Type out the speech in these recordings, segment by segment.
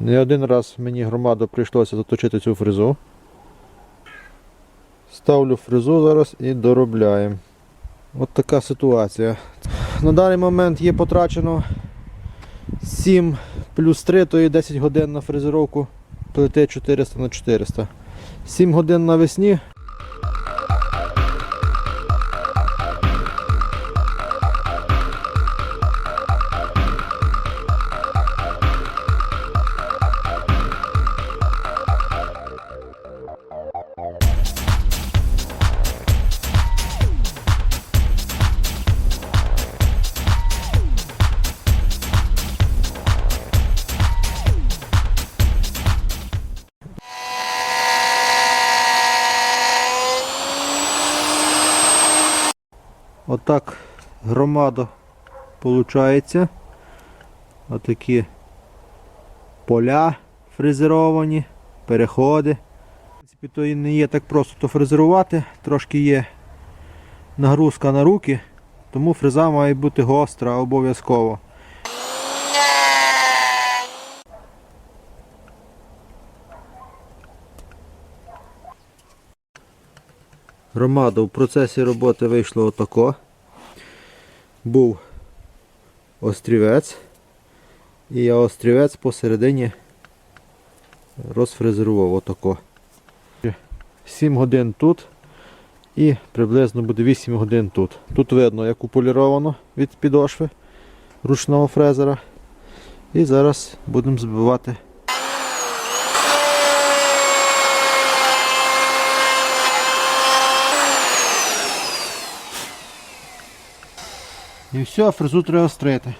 Не один раз мені громаду прийшлося заточити цю фрезу. Ставлю фрезу зараз і доробляємо. От така ситуація. На даний момент є потрачено 7 плюс 3, то є 10 годин на фрезеровку плити 400 на 400. 7 годин навесні. Отак громада виходить. Отакі поля фрезеровані, переходи. В принципі, то і не є так просто то фрезерувати, трошки є нагрузка на руки, тому фреза має бути гостра обов'язково. Громада в процесі роботи вийшло отако. Був острівець. І я острівець посередині розфрезерував отако. 7 годин тут і приблизно буде 8 годин тут. Тут видно, як уполіровано від підошви ручного фрезера. І зараз будемо збивати І все, фрезу треба острити.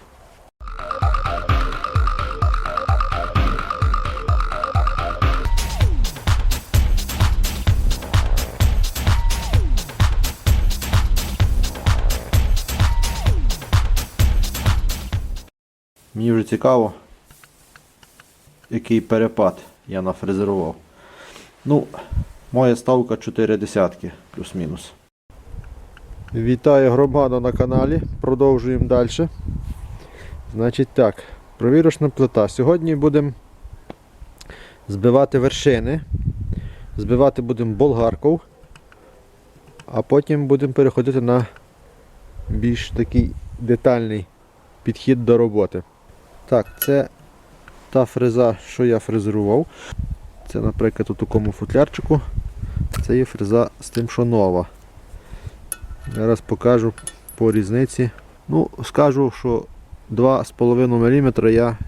Мені вже цікаво, який перепад я нафрезерував. Ну, моя ставка 4 десятки, плюс-мінус. Вітаю громаду на каналі. Продовжуємо далі. Значить так, провірочна плита. Сьогодні будемо збивати вершини. Збивати будемо болгарков, а потім будемо переходити на більш такий детальний підхід до роботи. Так, це та фреза, що я фрезерував. Це, наприклад, у такому футлярчику. Це є фреза з тим, що нова. Зараз покажу по різниці. Ну, скажу, що 2,5 мм я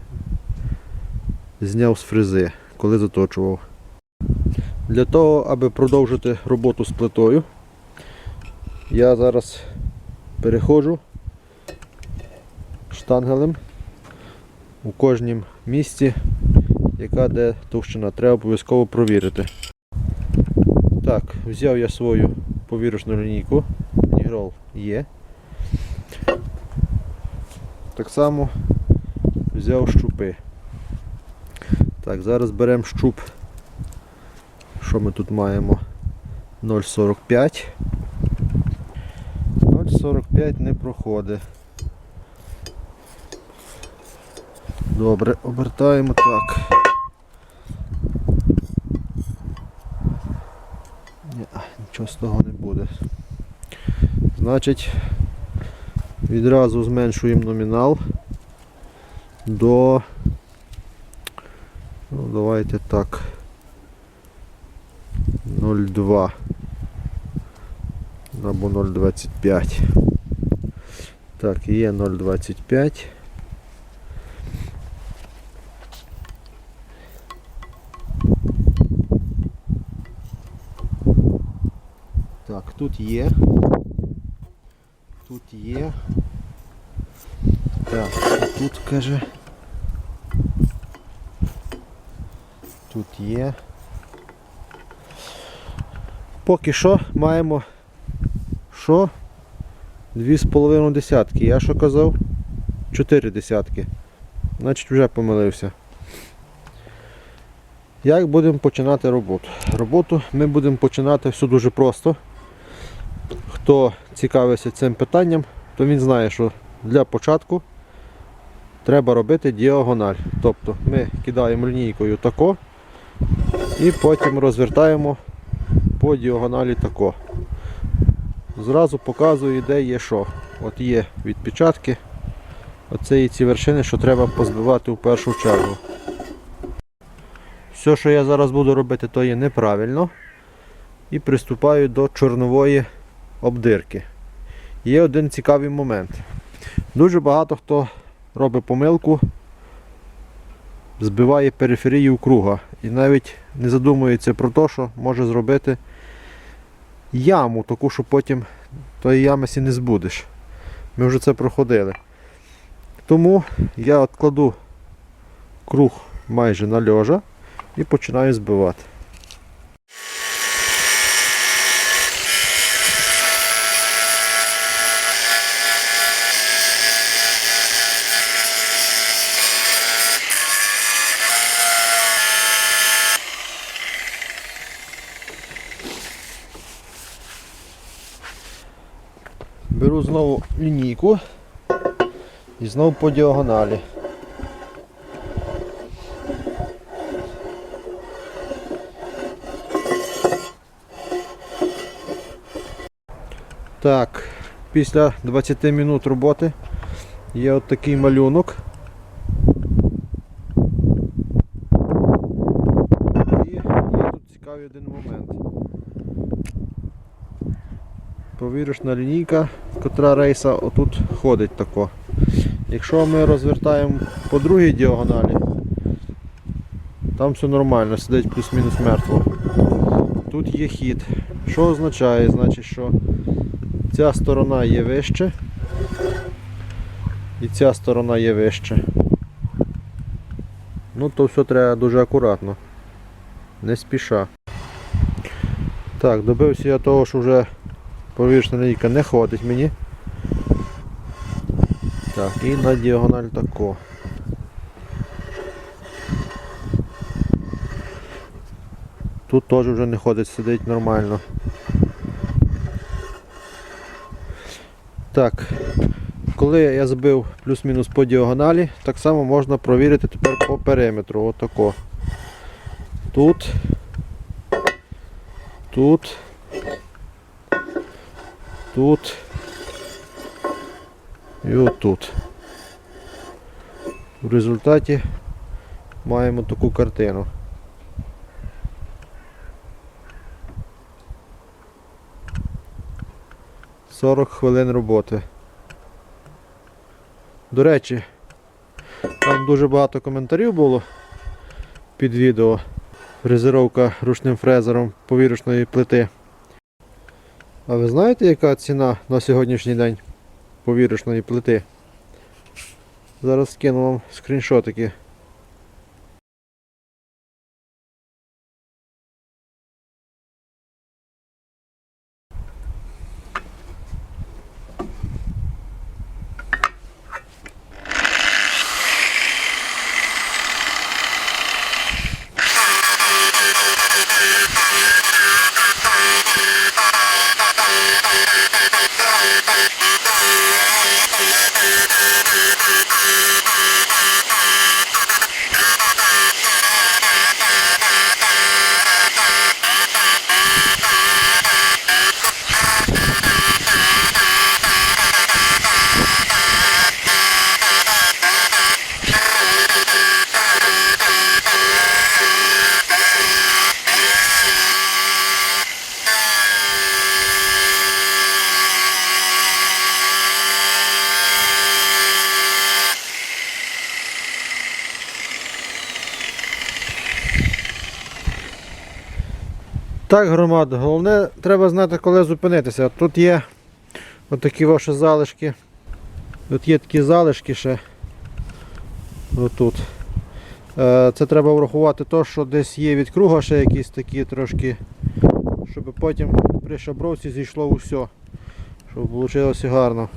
зняв з фрези, коли заточував. Для того, аби продовжити роботу з плитою, я зараз переходжу штангелем у кожнім місці, яка де товщина, треба обов'язково провірити. Так, взяв я свою повірочну лінійку. Нігрол є. Так само взяв щупи. Так, зараз беремо щуп. Що ми тут маємо? 0,45. 0,45 не проходить. Добре, обертаємо так. Ні, нічого з того не буде. Значить, відразу зменшуємо номінал до, ну, давайте так, 0,2 або 0,25. Так, є 0,25. Так, тут є. Тут є. Так, тут каже. Тут є. Поки що маємо що? Дві з половиною десятки. Я що казав? Чотири десятки. Значить вже помилився. Як будемо починати роботу? Роботу ми будемо починати все дуже просто. Хто цікавиться цим питанням, то він знає, що для початку треба робити діагональ. Тобто ми кидаємо лінійкою тако і потім розвертаємо по діагоналі тако. Зразу показую, де є що. От є відпечатки. Оце і ці вершини, що треба позбивати в першу чергу. Все, що я зараз буду робити, то є неправильно. І приступаю до чорнової обдирки. Є один цікавий момент. Дуже багато хто робить помилку, збиває периферію круга і навіть не задумується про те, що може зробити яму, таку, що потім тої ями сі не збудеш. Ми вже це проходили. Тому я от кладу круг майже на льожа і починаю збивати. Беру знову лінійку і знову по діагоналі. Так, після 20 минут роботи є от такий малюнок. І є тут цікавий один момент. Повірочна лінійка, котра рейса отут ходить тако. Якщо ми розвертаємо по другій діагоналі, там все нормально, сидить плюс-мінус мертво. Тут є хід. Що означає? Значить, що ця сторона є вище і ця сторона є вище. Ну то все треба дуже акуратно. Не спіша. Так, добився я того, що вже повіршна лінійка не ходить мені. Так, і на діагональ тако. Тут теж вже не ходить, сидить нормально. Так, коли я збив плюс-мінус по діагоналі, так само можна провірити тепер по периметру. Отако. Тут. Тут. Тут. І отут. В результаті маємо таку картину. Сорок хвилин роботи. До речі, там дуже багато коментарів було під відео. Фрезеровка ручним фрезером повірочної плити. А ви знаєте, яка ціна на сьогоднішній день повірочної плити? Зараз скину вам скріншотики. Так, громада, головне треба знати, коли зупинитися. Тут є отакі ваші залишки. Тут є такі залишки ще. Отут. Е, Це треба врахувати то, що десь є від круга ще якісь такі трошки, щоб потім при шабровці зійшло усе. Щоб вийшло гарно.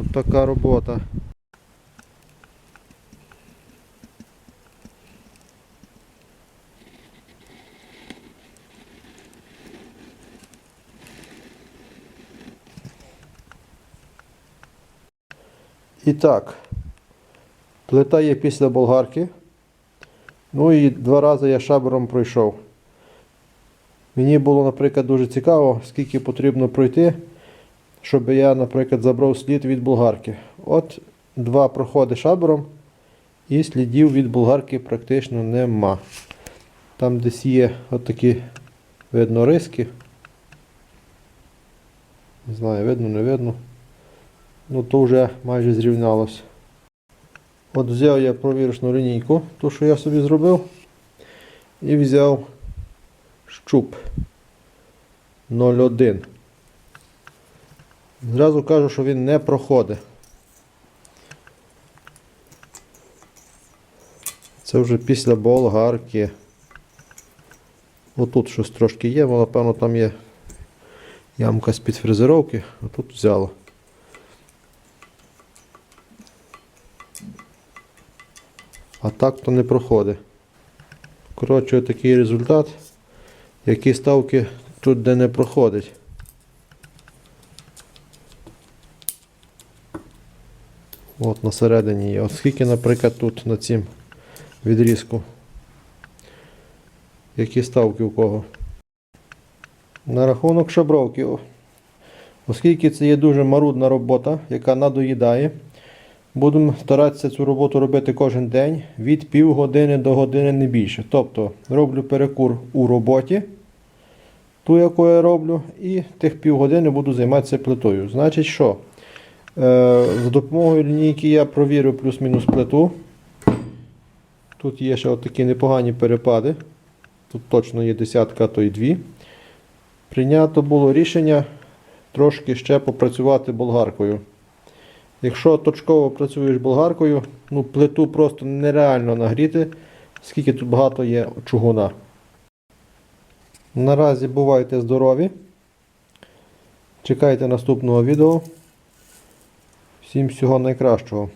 От така робота. І так, Плита є після болгарки. Ну і два рази я шабером пройшов. Мені було, наприклад, дуже цікаво, скільки потрібно пройти, щоб я, наприклад, забрав слід від болгарки. От два проходи шабером, і слідів від болгарки практично нема. Там десь є отакі, видно, риски. Не знаю, видно, не видно. Ну то вже майже зрівнялось. От взяв я провірочну лінійку, ту, що я собі зробив, і взяв щуп 0,1. Зразу кажу, що він не проходить. Це вже після болгарки. Отут щось трошки є, але напевно там є ямка з-під фрезеровки, а тут взяло. А так то не проходить. Коротше, такий результат. Які ставки тут де не проходить. От на середині є. От скільки, наприклад, тут на цім відрізку. Які ставки у кого? На рахунок шабровки. Оскільки це є дуже марудна робота, яка надоїдає, будемо старатися цю роботу робити кожен день від півгодини до години не більше. Тобто роблю перекур у роботі, ту, яку я роблю, і тих півгодини буду займатися плитою. Значить, що? Е, з допомогою лінійки я провірю плюс-мінус плиту. Тут є ще такі непогані перепади. Тут точно є десятка, то й дві. Прийнято було рішення трошки ще попрацювати болгаркою. Якщо точково працюєш болгаркою, ну плиту просто нереально нагріти, скільки тут багато є чугуна. Наразі бувайте здорові. Чекайте наступного відео. Всім всього найкращого.